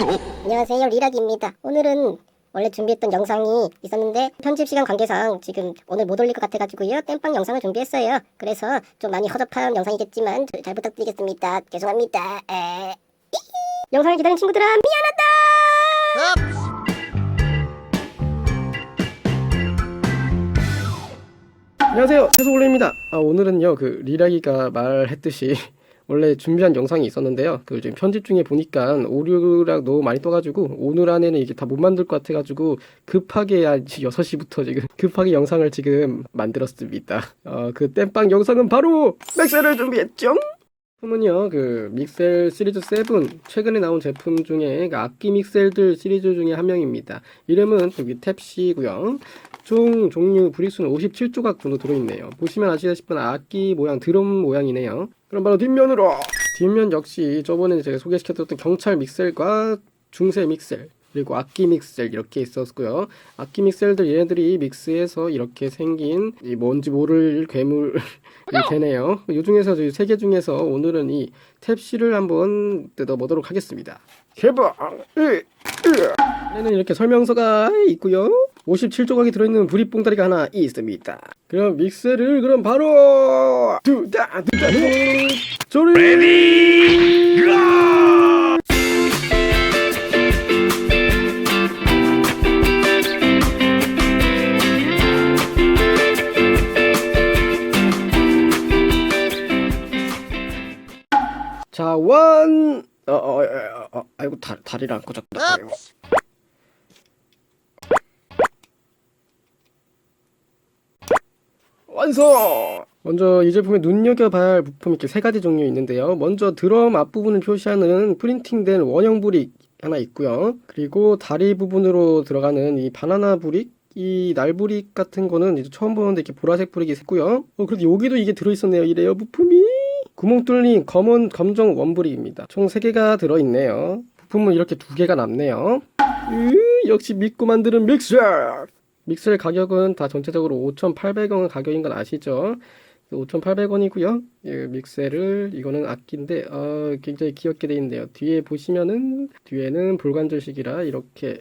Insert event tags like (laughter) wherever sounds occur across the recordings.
안녕하세요. 리락입니다. 오늘은 원래 준비했던 영상이 있었는데 편집 시간 관계상 지금 오늘 못 올릴 것 같아가지고요. 땜빵 영상을 준비했어요. 그래서 좀 많이 허접한 영상이겠지만 잘 부탁드리겠습니다. 죄송합니다. 에... 영상을 기다린 친구들아 미안하다! 안녕하세요. 채소올레입니다. 아, 오늘은요 그 리라기가 말했듯이 원래 준비한 영상이 있었는데요. 그걸 지금 편집 중에 보니까 오류랑 너무 많이 떠가지고 오늘 안에는 이게 다 못 만들 것 같아가지고 급하게 한 (laughs) 6시부터 지금 급하게 영상을 지금 만들었습니다. 어, 그 땜빵 영상은 바로 맥셀을 준비했죠. 제 품은요 그 믹셀 시리즈 7 최근에 나온 제품 중에 그 악기 믹셀들 시리즈 중에 한 명입니다 이름은 여기 탭시고요 총 종류 브릭수는 57조각 정도 들어있네요. 보시면 아시다시피 악기 모양 드럼 모양이네요. 그럼 바로 뒷면으로 뒷면 역시 저번에 제가 소개시켜드렸던 경찰 믹셀과 중세 믹셀 그리고 악기 믹셀 이렇게 있었고요. 악기 믹셀들 얘네들이 믹스해서 이렇게 생긴 이 뭔지 모를 괴물이 되네요. (laughs) 이 중에서 세개 중에서 오늘은 이 탭C를 한번 뜯어보도록 하겠습니다. 개방! 얘는 이렇게 설명서가 있고요. 57조각이 들어있는 브릿봉다리가 하나 있습니다. 그럼 믹스를 그럼 바로 두다 두다 조리 원, 어, 어, 어, 어, 어, 아이고, 다, 다리를 안 꽂았다. 아이고. 완성! 먼저 이 제품에 눈여겨봐야 할 부품이 이렇게 세 가지 종류 있는데요. 먼저 드럼 앞부분을 표시하는 프린팅된 원형 브릭 하나 있고요. 그리고 다리 부분으로 들어가는 이 바나나 브릭, 이 날브릭 같은 거는 이제 처음 보는데 이렇게 보라색 브릭이 있고요. 어, 그래도 여기도 이게 들어있었네요. 이 레어 부품이. 구멍 뚫린 검은 검정 원브릭입니다. 총 3개가 들어있네요. 부품은 이렇게 두 개가 남네요. 으, 역시 믿고 만드는 믹서! 믹셀 가격은 다 전체적으로 5,800원 가격인 건 아시죠? 5,800원이고요. 믹셀을 이거는 악기인데 어, 굉장히 귀엽게 돼 있는데요. 뒤에 보시면은 뒤에는 볼관절식이라 이렇게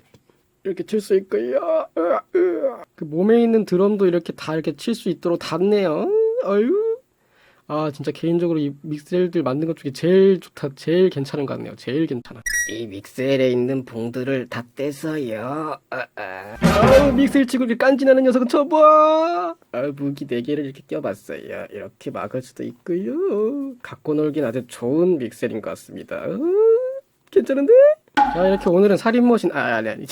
이렇게 칠 수 있고요. 으아, 으아. 그 몸에 있는 드럼도 이렇게 다 이렇게 칠 수 있도록 닿네요. 어유. 아 진짜 개인적으로 이 믹셀들 만든 것 중에 제일 좋다, 제일 괜찮은 것 같네요. 제일 괜찮아. 이 믹셀에 있는 봉들을 다 떼서요. 아, 아. 아우 믹셀 치고 이렇게 깐지나는 녀석은 쳐봐. 아 무기 네 개를 이렇게 껴봤어요. 이렇게 막을 수도 있고요. 갖고 놀긴 아주 좋은 믹셀인 것 같습니다. 어, 괜찮은데? 자 이렇게 오늘은 살인머신 아 아니 아니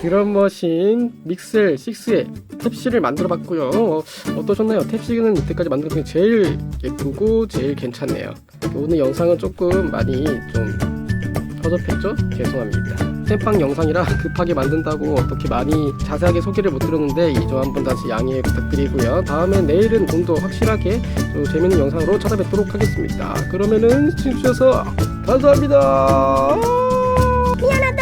드럼머신 믹셀 6의 탭C를 만들어 봤고요. 어, 어떠셨나요? 탭C는 이때까지 만든 것 중에 제일 예쁘고 제일 괜찮네요. 오늘 영상은 조금 많이 좀 허접했죠? 죄송합니다. 쌤빵 영상이라 (laughs) 급하게 만든다고 어떻게 많이 자세하게 소개를 못 들었는데 이 점 한번 다시 양해 부탁드리고요. 다음엔 내일은 좀 더 확실하게 좀 재밌는 영상으로 찾아뵙도록 하겠습니다. 그러면은 시청해주셔서 감사합니다 piano